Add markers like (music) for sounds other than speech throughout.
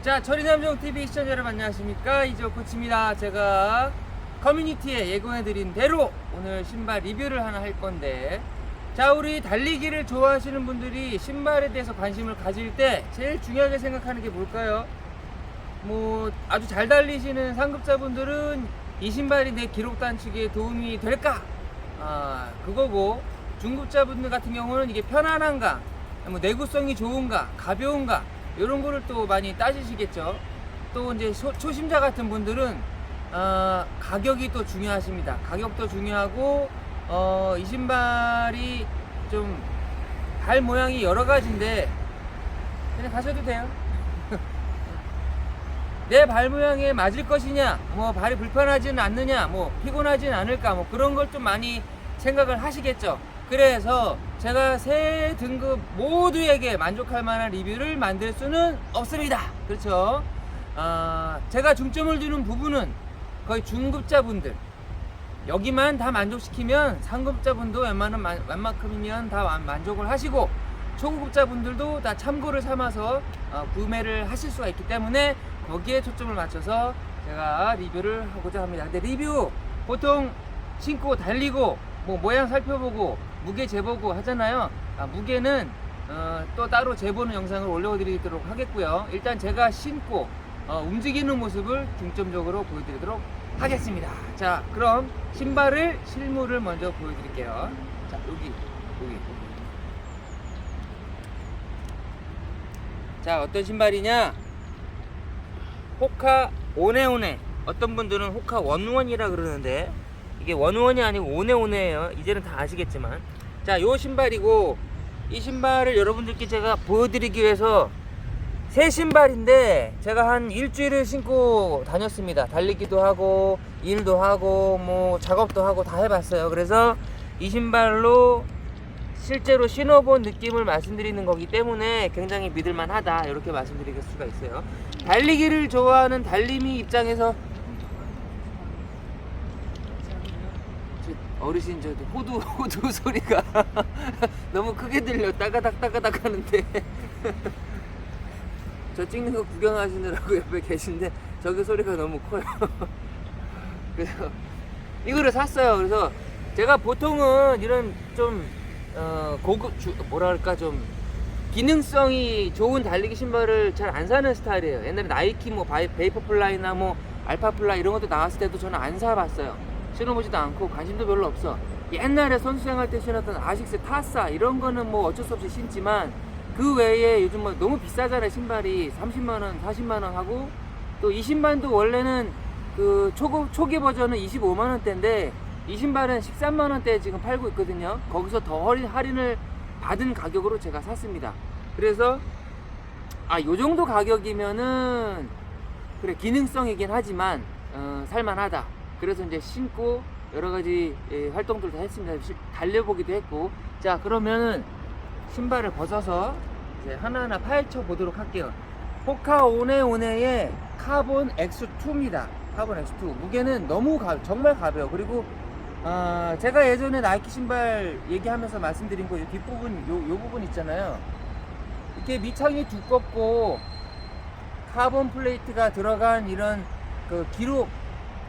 자, 철인삼종 TV 시청자 여러분 안녕하십니까? 이조 코치입니다. 제가 커뮤니티에 예고해드린 대로 오늘 신발 리뷰를 하나 할 건데, 자, 우리 달리기를 좋아하시는 분들이 신발에 대해서 관심을 가질 때 제일 중요하게 생각하는 게 뭘까요? 뭐 아주 잘 달리시는 상급자분들은 이 신발이 내 기록 단축에 도움이 될까? 아, 그거고 중급자분들 같은 경우는 이게 편안한가? 뭐 내구성이 좋은가? 가벼운가? 이런 거를 또 많이 따지시겠죠. 또 이제 초, 초심자 같은 분들은 어, 가격이 또 중요하십니다. 가격도 중요하고 어, 이 신발이 좀 발 모양이 여러 가지인데 그냥 가셔도 돼요. (laughs) 내 발 모양에 맞을 것이냐, 뭐 발이 불편하지는 않느냐, 뭐 피곤하지는 않을까, 뭐 그런 걸 좀 많이 생각을 하시겠죠. 그래서 제가 세 등급 모두에게 만족할 만한 리뷰를 만들 수는 없습니다. 그렇죠? 아, 제가 중점을 두는 부분은 거의 중급자분들 여기만 다 만족시키면 상급자분도 웬만한 만- 웬만큼이면 다 만- 만족을 하시고 초급자분들도 다 참고를 삼아서 어, 구매를 하실 수가 있기 때문에 거기에 초점을 맞춰서 제가 리뷰를 하고자 합니다. 근데 리뷰 보통 신고 달리고 뭐 모양 살펴보고 무게 재보고 하잖아요. 아, 무게는 어, 또 따로 재보는 영상을 올려드리도록 하겠고요. 일단 제가 신고 어, 움직이는 모습을 중점적으로 보여드리도록 하겠습니다. 자, 그럼 신발을 실물을 먼저 보여드릴게요. 자, 여기, 여기, 여기. 자, 어떤 신발이냐? 호카 오네오네. 어떤 분들은 호카 원원이라 그러는데 이게 원원이 아니고 오네오네예요. 이제는 다 아시겠지만. 자, 요 신발이고 이 신발을 여러분들께 제가 보여드리기 위해서 새 신발인데 제가 한 일주일을 신고 다녔습니다. 달리기도 하고 일도 하고 뭐 작업도 하고 다 해봤어요. 그래서 이 신발로 실제로 신어본 느낌을 말씀드리는 거기 때문에 굉장히 믿을만하다 이렇게 말씀드릴 수가 있어요. 달리기를 좋아하는 달림이 입장에서 저 어르신 저 호두 (laughs) 호두 소리가 (laughs) 너무 크게 들려 따가닥 따가닥 하는데 (laughs) 저 찍는 거 구경하시느라고 옆에 계신데 저기 소리가 너무 커요. 그래서 이거를 샀어요. 그래서 제가 보통은 이런 좀 어, 고급 주, 뭐라 할까 좀 기능성이 좋은 달리기 신발을 잘 안 사는 스타일이에요. 옛날에 나이키 뭐 바이, 베이퍼플라이나 뭐 알파플라이 이런 것도 나왔을 때도 저는 안 사봤어요. 신어보지도 않고 관심도 별로 없어. 옛날에 선수 생활 때 신었던 아식스 타사 이런 거는 뭐 어쩔 수 없이 신지만 그 외에 요즘 뭐 너무 비싸잖아요 신발이 30만 원, 40만 원 하고 또 이 신발도 원래는 그 초기, 초기 버전은 25만 원대인데 이 신발은 13만 원대에 지금 팔고 있거든요. 거기서 더 할인, 할인을 받은 가격으로 제가 샀습니다. 그래서 아, 요 정도 가격이면은 그래 기능성이긴 하지만 어, 살만하다. 그래서 이제 신고 여러 가지 예, 활동들도 했습니다. 시- 달려보기도 했고 자 그러면은 신발을 벗어서 이제 하나하나 파헤쳐 보도록 할게요. 호카 오네오네의 카본 X2입니다. 카본 X2 무게는 너무 가, 정말 가벼워. 그리고 아, 제가 예전에 나이키 신발 얘기하면서 말씀드린 거, 이 뒷부분, 요, 요 부분 있잖아요. 이렇게 밑창이 두껍고, 카본 플레이트가 들어간 이런 그 기록,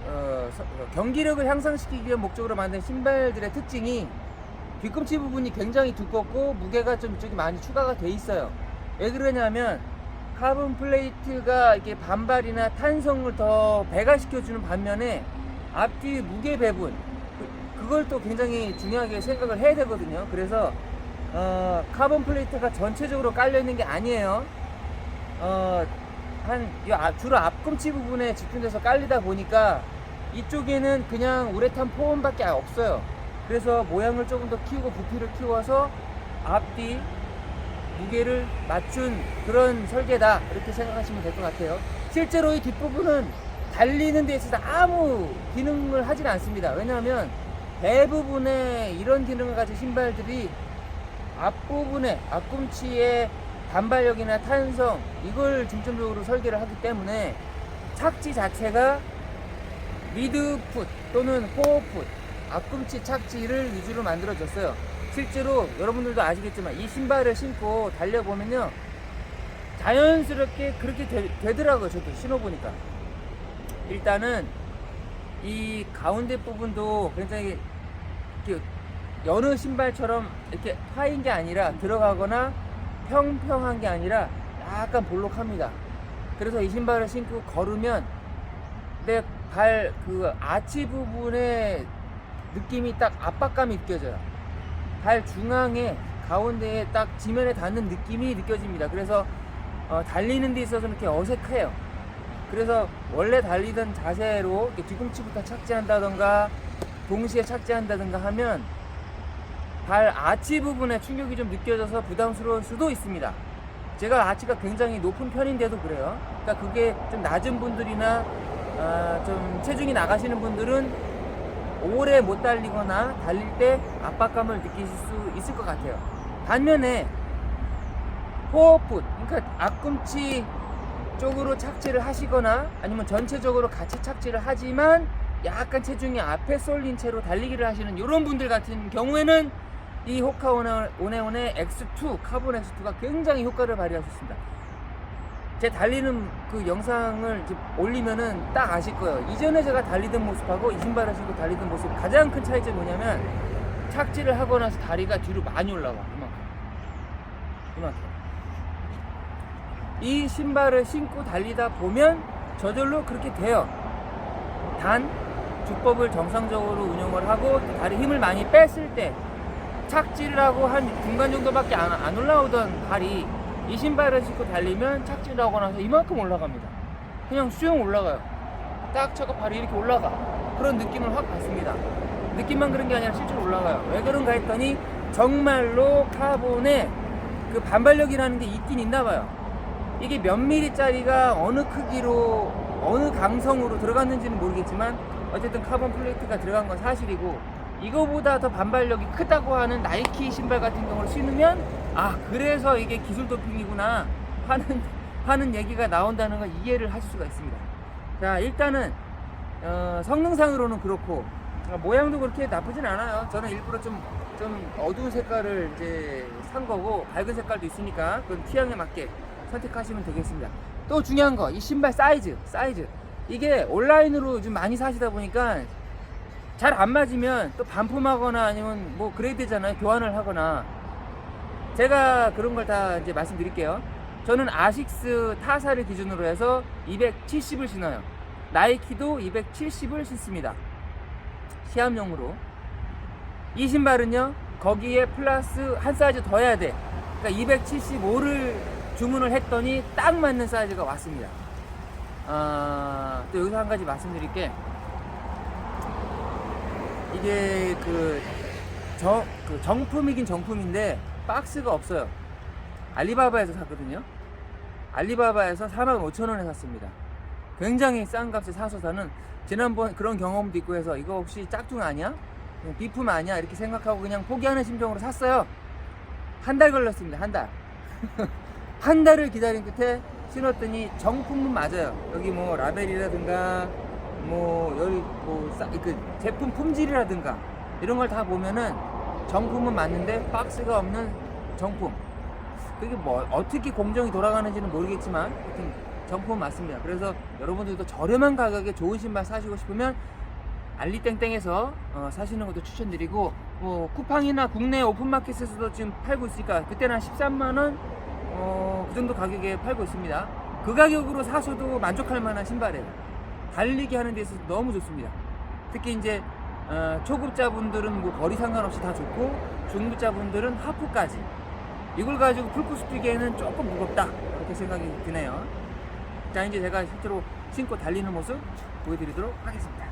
어, 서- 어, 경기력을 향상시키기 위한 목적으로 만든 신발들의 특징이 뒤꿈치 부분이 굉장히 두껍고 무게가 좀 이쪽이 많이 추가가 돼 있어요. 왜 그러냐면 카본 플레이트가 이렇게 반발이나 탄성을 더 배가시켜주는 반면에 앞뒤 무게 배분 그- 그걸 또 굉장히 중요하게 생각을 해야 되거든요. 그래서 어, 카본 플레이트가 전체적으로 깔려 있는 게 아니에요. 어, 한 주로 앞꿈치 부분에 집중돼서 깔리다 보니까 이쪽에는 그냥 우레탄 포함밖에 없어요. 그래서 모양을 조금 더 키우고 부피를 키워서 앞뒤 무게를 맞춘 그런 설계다 이렇게 생각하시면 될 것 같아요. 실제로 이 뒷부분은 달리는 데 있어서 아무 기능을 하진 않습니다. 왜냐하면 대부분의 이런 기능을 가진 신발들이 앞부분에 앞꿈치의 단발력이나 탄성 이걸 중점적으로 설계를 하기 때문에 착지 자체가 미드풋 또는 포어풋 앞꿈치 착지를 위주로 만들어졌어요. 실제로 여러분들도 아시겠지만 이 신발을 신고 달려보면요. 자연스럽게 그렇게 되, 더라고요 저도 신어보니까. 일단은 이 가운데 부분도 굉장히 이렇게 여느 신발처럼 이렇게 파인 게 아니라 들어가거나 평평한 게 아니라 약간 볼록합니다. 그래서 이 신발을 신고 걸으면 내 발 그 아치 부분에 느낌이 딱 압박감이 느껴져요. 발 중앙에 가운데에 딱 지면에 닿는 느낌이 느껴집니다. 그래서 어, 달리는 데 있어서 이렇게 어색해요. 그래서 원래 달리던 자세로 뒤꿈치부터 착지한다던가 동시에 착지한다던가 하면 발 아치 부분에 충격이 좀 느껴져서 부담스러울 수도 있습니다. 제가 아치가 굉장히 높은 편인데도 그래요. 그러니까 그게 좀 낮은 분들이나 아, 좀 체중이 나가시는 분들은 오래 못 달리거나 달릴 때 압박감을 느끼실 수 있을 것 같아요. 반면에 포어풋, 그러니까 앞꿈치 쪽으로 착지를 하시거나 아니면 전체적으로 같이 착지를 하지만 약간 체중이 앞에 쏠린 채로 달리기를 하시는 이런 분들 같은 경우에는 이 호카 오네- 오네온의 X2 카본 X2가 굉장히 효과를 발휘할 수 있습니다. 제 달리는 그 영상을 올리면은 딱 아실 거예요. 이전에 제가 달리던 모습하고 이 신발을 신고 달리던 모습 가장 큰 차이점이 뭐냐면 착지를 하고 나서 다리가 뒤로 많이 올라와 이만큼 이만큼 이 신발을 신고 달리다 보면 저절로 그렇게 돼요. 단 주법을 정상적으로 운영을 하고 다리 힘을 많이 뺐을 때 착지를 하고 한 중간 정도밖에 안, 안 올라오던 발이 이 신발을 신고 달리면 착지를 하고 나서 이만큼 올라갑니다. 그냥 수영 올라가요. 딱 쳐가 발이 이렇게 올라가. 그런 느낌을 확 받습니다. 느낌만 그런 게 아니라 실제로 올라가요. 왜 그런가 했더니 정말로 카본에 그 반발력이라는 게 있긴 있나 봐요. 이게 몇 미리짜리가 어느 크기로 어느 강성으로 들어갔는지는 모르겠지만 어쨌든 카본 플레이트가 들어간 건 사실이고 이거보다 더 반발력이 크다고 하는 나이키 신발 같은 경우를 신으면 아 그래서 이게 기술 도핑이구나 하는 하는 얘기가 나온다는 걸 이해를 하실 수가 있습니다. 자 일단은 어, 성능상으로는 그렇고 어, 모양도 그렇게 나쁘진 않아요. 저는 일부러 좀, 좀 어두운 색깔을 이제 산 거고 밝은 색깔도 있으니까 그건 취향에 맞게 선택하시면 되겠습니다. 또 중요한 거 이 신발 사이즈 사이즈 이게 온라인으로 요즘 많이 사시다 보니까 잘 안 맞으면 또 반품하거나 아니면 뭐 그래야 되잖아요. 교환을 하거나. 제가 그런 걸 다 이제 말씀드릴게요. 저는 아식스 타사를 기준으로 해서 270을 신어요. 나이키도 270을 신습니다. 시합용으로. 이 신발은요, 거기에 플러스 한 사이즈 더 해야 돼. 그러니까 275를 주문을 했더니 딱 맞는 사이즈가 왔습니다. 아, 또 여기서 한 가지 말씀드릴 게, 이게 그, 정, 그 정품이긴 정품인데 박스가 없어요. 알리바바에서 샀거든요. 알리바바에서 45,000원에 샀습니다. 굉장히 싼 값에 사서 사는 지난번 그런 경험도 있고 해서 이거 혹시 짝퉁 아니야? 비품 아니야? 이렇게 생각하고 그냥 포기하는 심정으로 샀어요. 한 달 걸렸습니다. 한 달. (laughs) 한 달을 기다린 끝에 신었더니 정품은 맞아요. 여기 뭐 라벨이라든가 뭐 여기 뭐 싸- 그 제품 품질이라든가 이런 걸 다 보면은 정품은 맞는데 박스가 없는 정품. 그게 뭐 어떻게 공정이 돌아가는지는 모르겠지만 정품은 맞습니다. 그래서 여러분들도 저렴한 가격에 좋은 신발 사시고 싶으면 알리땡땡에서 어, 사시는 것도 추천드리고 뭐 쿠팡이나 국내 오픈마켓에서도 지금 팔고 있으니까 그때는 한 13만 원, 어, 그 정도 가격에 팔고 있습니다. 그 가격으로 사셔도 만족할 만한 신발이에요. 달리기 하는 데 있어서 너무 좋습니다. 특히 이제 어, 초급자분들은 뭐 거리 상관없이 다 좋고 중급자분들은 하프까지 이걸 가지고 풀코스 뛰기에는 조금 무겁다 이렇게 생각이 드네요. 자 이제 제가 실제로 신고 달리는 모습 보여드리도록 하겠습니다.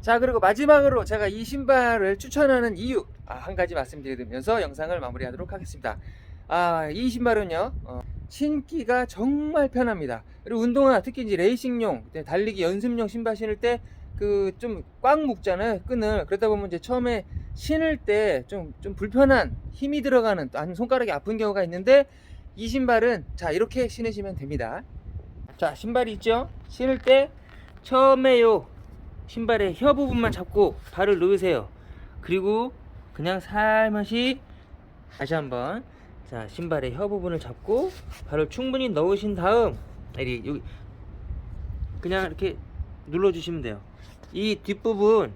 자 그리고 마지막으로 제가 이 신발을 추천하는 이유 아, 한 가지 말씀드리면서 영상을 마무리하도록 하겠습니다. 아, 이 신발은요, 어, 신기가 정말 편합니다. 그리고 운동화, 특히 이제 레이싱용, 달리기 연습용 신발 신을 때 그 좀 꽉 묶잖아요, 끈을. 그러다 보면 이제 처음에 신을 때 좀좀 불편한 힘이 들어가는 또 아니면 손가락이 아픈 경우가 있는데 이 신발은 자 이렇게 신으시면 됩니다. 자 신발이 있죠? 신을 때 처음에 요 신발의 혀 부분만 잡고 발을 놓으세요. 그리고 그냥 살며시 다시 한번 자 신발의 혀 부분을 잡고 발을 충분히 넣으신 다음 여기 여기 그냥 이렇게 눌러주시면 돼요. 이 뒷부분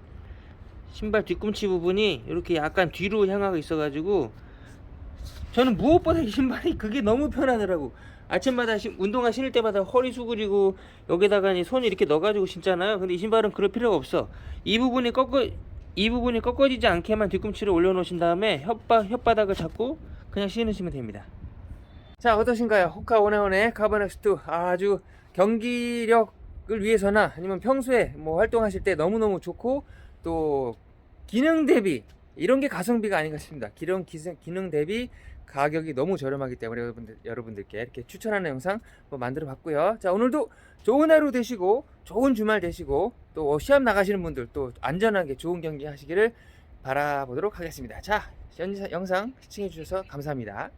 신발 뒤꿈치 부분이 이렇게 약간 뒤로 향하고 있어가지고 저는 무엇보다 이 신발이 그게 너무 편하더라고. 아침마다 신- 운동화 신을 때마다 허리 수그리고 여기다가 손 이렇게 넣어가지고 신잖아요. 근데 이 신발은 그럴 필요가 없어. 이 부분이 꺾어 이 부분이 꺾어지지 않게만 뒤꿈치를 올려놓으신 다음에 혓바 혓바닥을 잡고 그냥 신으시면 됩니다. 자 어떠신가요? 호카 원해원의 카버넥스2 아주 경기력을 위해서나 아니면 평소에 뭐 활동하실 때 너무너무 좋고 또 기능 대비 이런 게 가성비가 아닌가 싶습니다. 기능 기능, 대비 가격이 너무 저렴하기 때문에 여러분들 여러분들께 이렇게 추천하는 영상 뭐 만들어 봤고요. 자 오늘도 좋은 하루 되시고 좋은 주말 되시고 또 시합 나가시는 분들 또 안전하게 좋은 경기 하시기를 바라보도록 하겠습니다. 자 현- 영상 시청해 주셔서 감사합니다.